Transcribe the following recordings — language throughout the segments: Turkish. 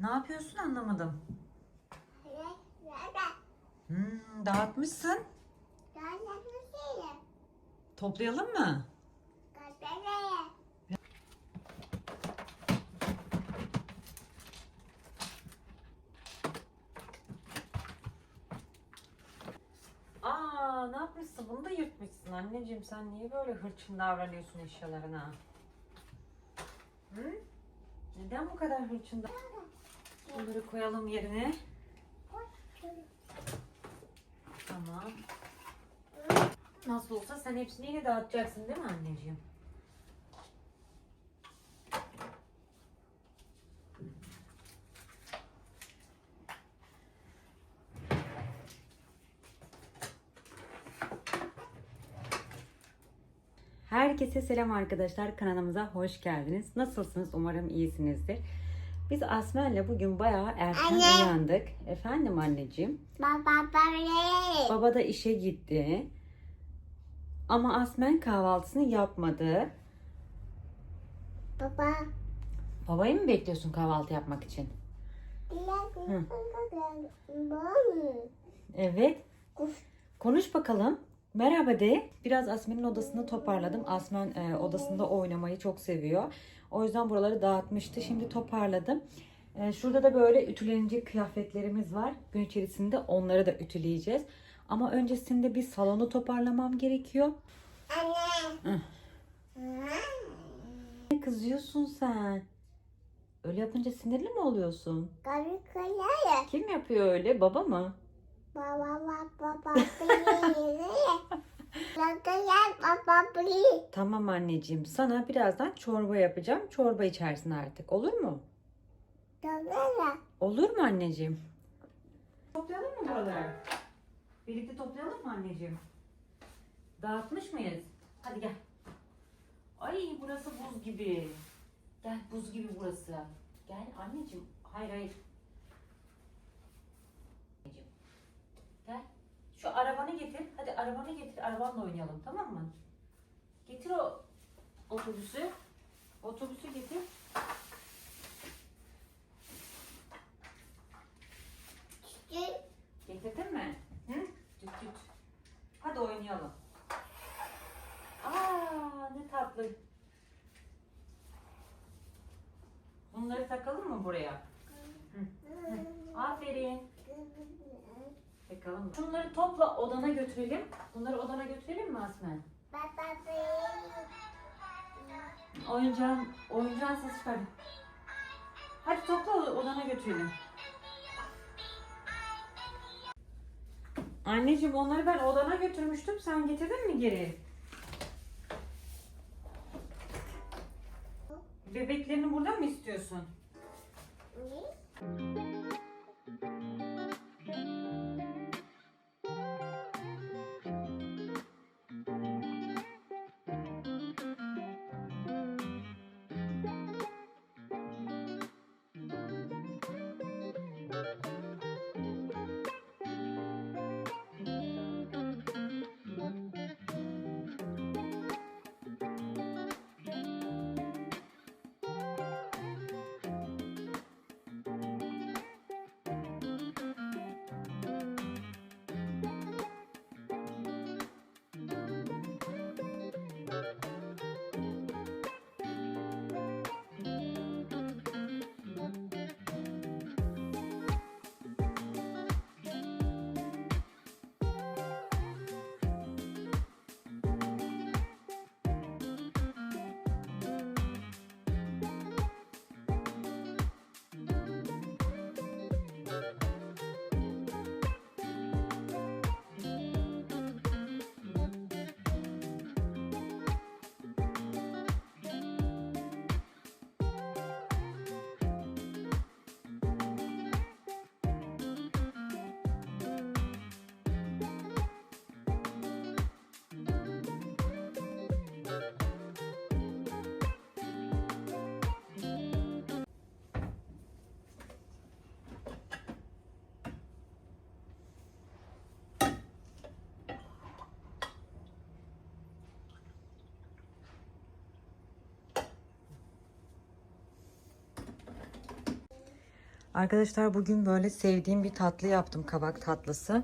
Ne yapıyorsun anlamadım. Hmm, dağıtmışsın. Toplayalım mı? Aa, ne yapmışsın? Bunu da yırtmışsın anneciğim. Sen niye böyle hırçın davranıyorsun eşyalarına? Hı? Neden bu kadar hırçın Bunları koyalım yerine. Tamam. Nasıl olsa sen hepsini yine dağıtacaksın değil mi anneciğim? Herkese selam arkadaşlar. Kanalımıza hoş geldiniz. Nasılsınız? Umarım iyisinizdir. Biz Asmen'le bugün bayağı erken Anne. uyandık. Efendim anneciğim. Baba da işe gitti. Ama Asmen kahvaltısını yapmadı. Baba. Babayı mı bekliyorsun kahvaltı yapmak için? Evet. Konuş bakalım. Merhaba de. Biraz Asmen'in odasını toparladım. Asmen e, odasında oynamayı çok seviyor. O yüzden buraları dağıtmıştı. Şimdi toparladım. E, şurada da böyle ütülenecek kıyafetlerimiz var. Gün içerisinde onları da ütüleyeceğiz. Ama öncesinde bir salonu toparlamam gerekiyor. Anne. Ne kızıyorsun sen? Öyle yapınca sinirli mi oluyorsun? Kim yapıyor öyle? Baba mı? Baba baba baba bili. Kıyaya baba bili. Tamam anneciğim. Sana birazdan çorba yapacağım. Çorba içersin artık. Olur mu? Olur mu anneciğim? Toplayalım mı buraları? Birlikte toplayalım mı anneciğim? Dağıtmış mıyız? Hadi gel. Ay burası buz gibi. Gel buz gibi burası. Gel anneciğim. Hayır hayır. Anneciğim. Gel. Şu arabanı getir. Hadi arabanı getir. Arabanla oynayalım tamam mı? Getir o otobüsü. Otobüsü getir. Getirdin mi? Hı? Düt düt. Hadi oynayalım. Aa ne tatlı. Bunları takalım mı buraya? Hı. Hı. Aferin. Takalım mı? Şunları topla odana götürelim. Bunları odana götürelim mi Asmen? Oyuncağın, oyuncağın ses çıkar. Hadi topla odana götürelim. Anneciğim onları ben odana götürmüştüm. Sen getirdin mi geri? Bebeklerini burada mı istiyorsun? Arkadaşlar bugün böyle sevdiğim bir tatlı yaptım kabak tatlısı.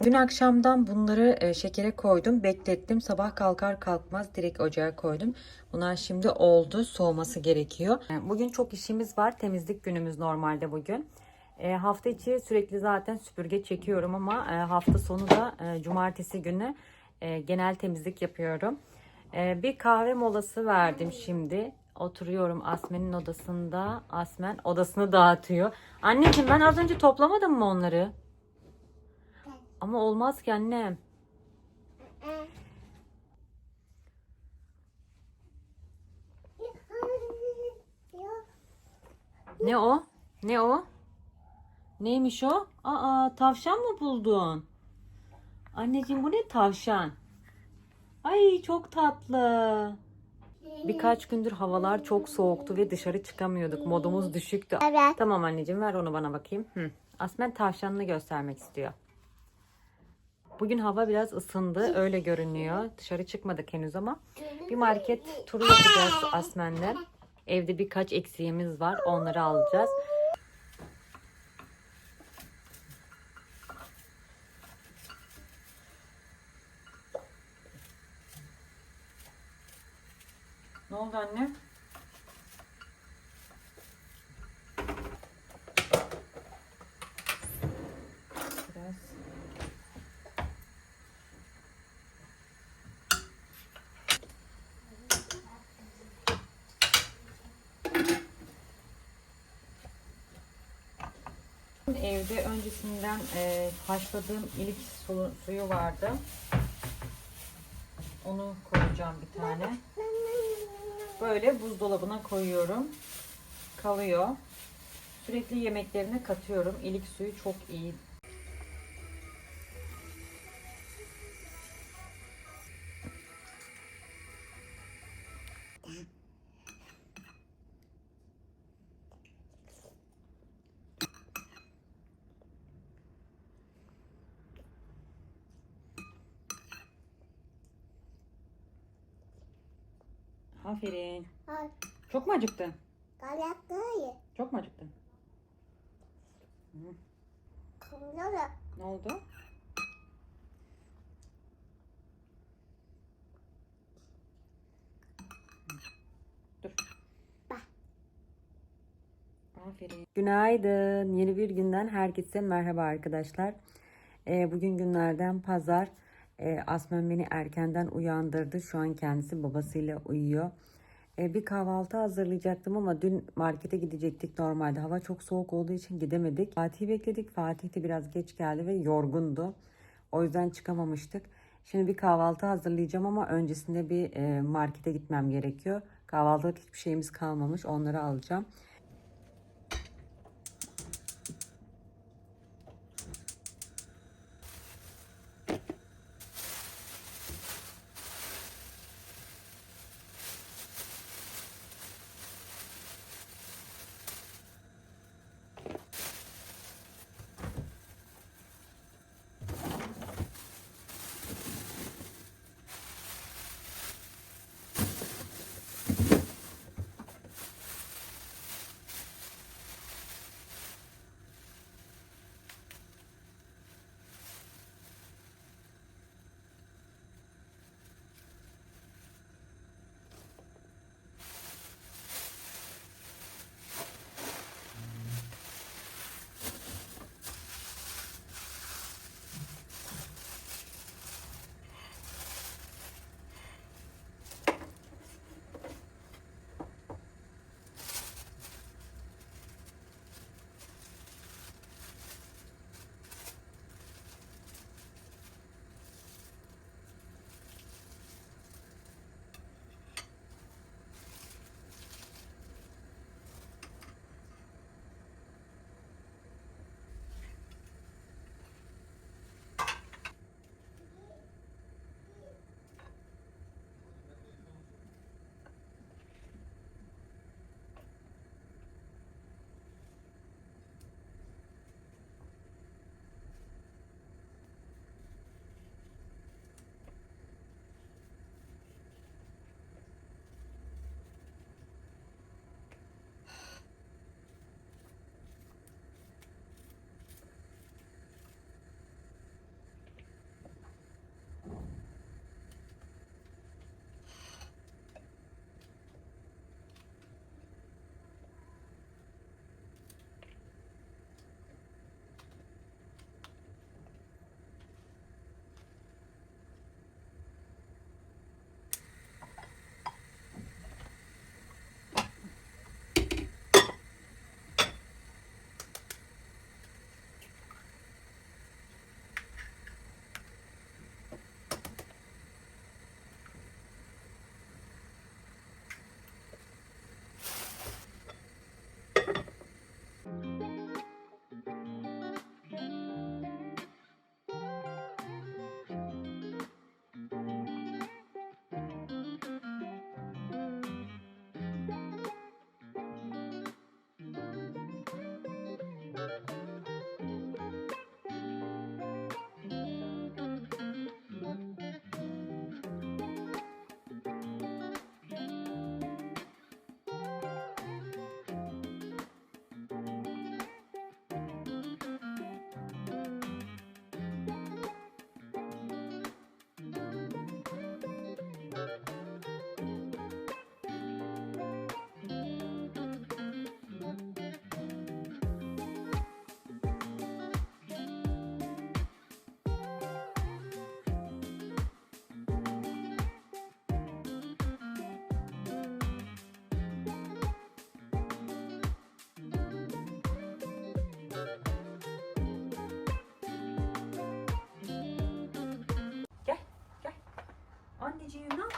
Bugün akşamdan bunları e, şekere koydum, beklettim. Sabah kalkar kalkmaz direkt ocağa koydum. Bunlar şimdi oldu, soğuması gerekiyor. E, Bugün çok işimiz var. Temizlik günümüz normalde bugün. E, hafta içi sürekli zaten süpürge çekiyorum ama e, hafta sonu da e, cumartesi günü e, genel temizlik yapıyorum. E, bir kahve molası verdim şimdi. Oturuyorum Asmen'in odasında. Asmen odasını dağıtıyor. Anneciğim ben az önce toplamadım mı onları? Ama olmaz ki annem. Ne o? Ne o? Neymiş o? Aa tavşan mı buldun? Anneciğim bu ne tavşan? Ay çok tatlı. Birkaç gündür havalar çok soğuktu ve dışarı çıkamıyorduk. Modumuz düşüktü. Evet. Tamam anneciğim ver onu bana bakayım. Hı. Asmen tavşanını göstermek istiyor. Bugün hava biraz ısındı. Öyle görünüyor. Dışarı çıkmadık henüz ama. Bir market turu yapacağız Asmen'le. Evde birkaç eksiğimiz var. Onları alacağız. Oldu anne? Evde öncesinden e, haşladığım ilik su- suyu vardı. Onu koyacağım bir tane. Böyle buzdolabına koyuyorum. Kalıyor. Sürekli yemeklerine katıyorum. İlik suyu çok iyi. Aferin. Ay, Çok mu acıktın? Kayakları. Çok mu acıktın? Ne oldu? Dur. Aferin. Günaydın. Yeni bir günden herkese merhaba arkadaşlar. Ee, bugün günlerden pazar. Ee, Asmen beni erkenden uyandırdı. Şu an kendisi babasıyla uyuyor. Ee, bir kahvaltı hazırlayacaktım ama dün markete gidecektik normalde. Hava çok soğuk olduğu için gidemedik. Fatih'i bekledik. Fatih de biraz geç geldi ve yorgundu. O yüzden çıkamamıştık. Şimdi bir kahvaltı hazırlayacağım ama öncesinde bir e, markete gitmem gerekiyor. Kahvaltılık hiçbir şeyimiz kalmamış. Onları alacağım.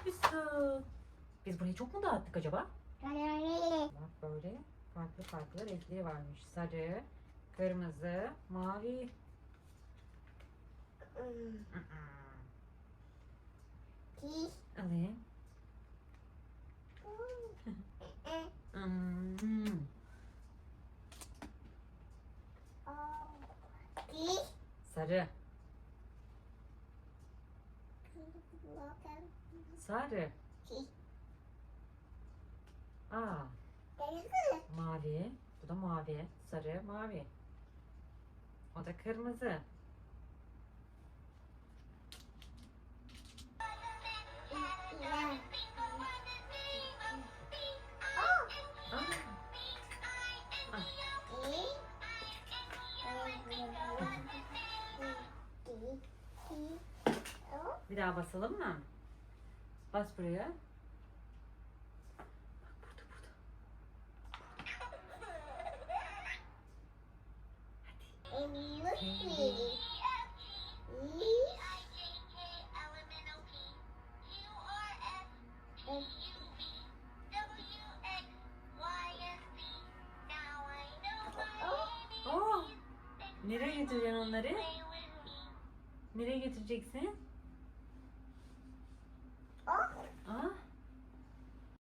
Oldu. Biz burayı çok mu dağıttık acaba? Bak böyle farklı farklı renkleri varmış. Sarı, kırmızı, mavi. Alayım. Sarı, sarı. Aa, mavi. Bu da mavi. Sarı, mavi. O da kırmızı. Bir daha basalım mı? Bas buraya. Bak burada burada. Aa, nereye götüreceksin onları? Nereye götüreceksin?